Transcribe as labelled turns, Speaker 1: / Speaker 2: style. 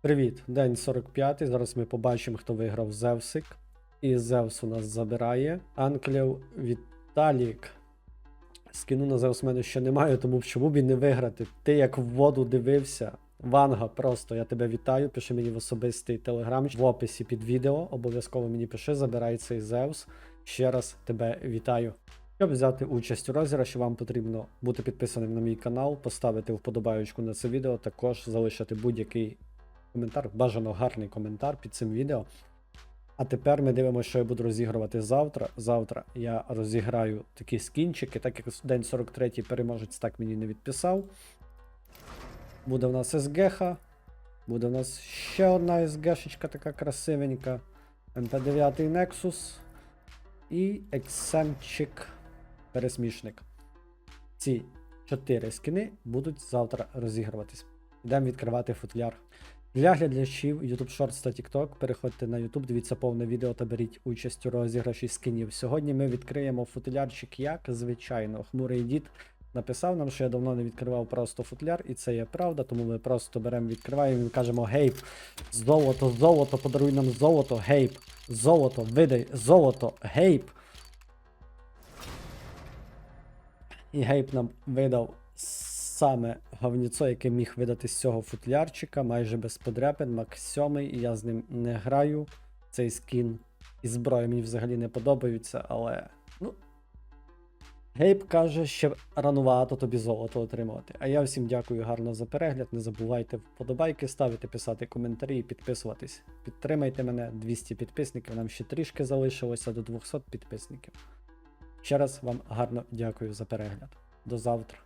Speaker 1: Привіт, день 45. Зараз ми побачимо, хто виграв Зевсик. І Зевс у нас забирає. Анклів Віталік. Скину на Зевс мене ще немає, тому чому б і не виграти? Ти як в воду дивився. Ванга, просто я тебе вітаю. Пиши мені в особистий телеграм в описі під відео. Обов'язково мені пиши, забирай цей Зевс. Ще раз тебе вітаю. Щоб взяти участь у розіграші, вам потрібно бути підписаним на мій канал, поставити вподобаючку на це відео, також залишити будь-який коментар, бажано гарний коментар під цим відео. А тепер ми дивимося, що я буду розігрувати завтра. Завтра я розіграю такі скінчики, так як день 43 переможець так мені не відписав. Буде в нас СГХ. Буде в нас ще одна СГшечка така красивенька. МП9 Nexus. І Ексемчик пересмішник. Ці чотири скини будуть завтра розігруватись. Йдемо відкривати футляр. Для глядачів YouTube Shorts та TikTok переходьте на YouTube, дивіться повне відео та беріть участь у розіграші скинів. Сьогодні ми відкриємо футлярчик, як звичайно. Хмурий дід написав нам, що я давно не відкривав просто футляр, і це є правда, тому ми просто беремо, відкриваємо і кажемо гейп, золото, золото, подаруй нам золото, гейп, золото, видай, золото, гейп. І гейп нам видав саме говніцо, яке міг видати з цього футлярчика, майже без подряпин, Мак 7, і я з ним не граю. Цей скін і зброя мені взагалі не подобаються, але. ну. Гейб каже, що ранувато тобі золото отримувати. А я всім дякую гарно за перегляд. Не забувайте вподобайки ставити, писати коментарі і підписуватись. Підтримайте мене, 200 підписників. Нам ще трішки залишилося до 200 підписників. Ще раз вам гарно дякую за перегляд. До завтра.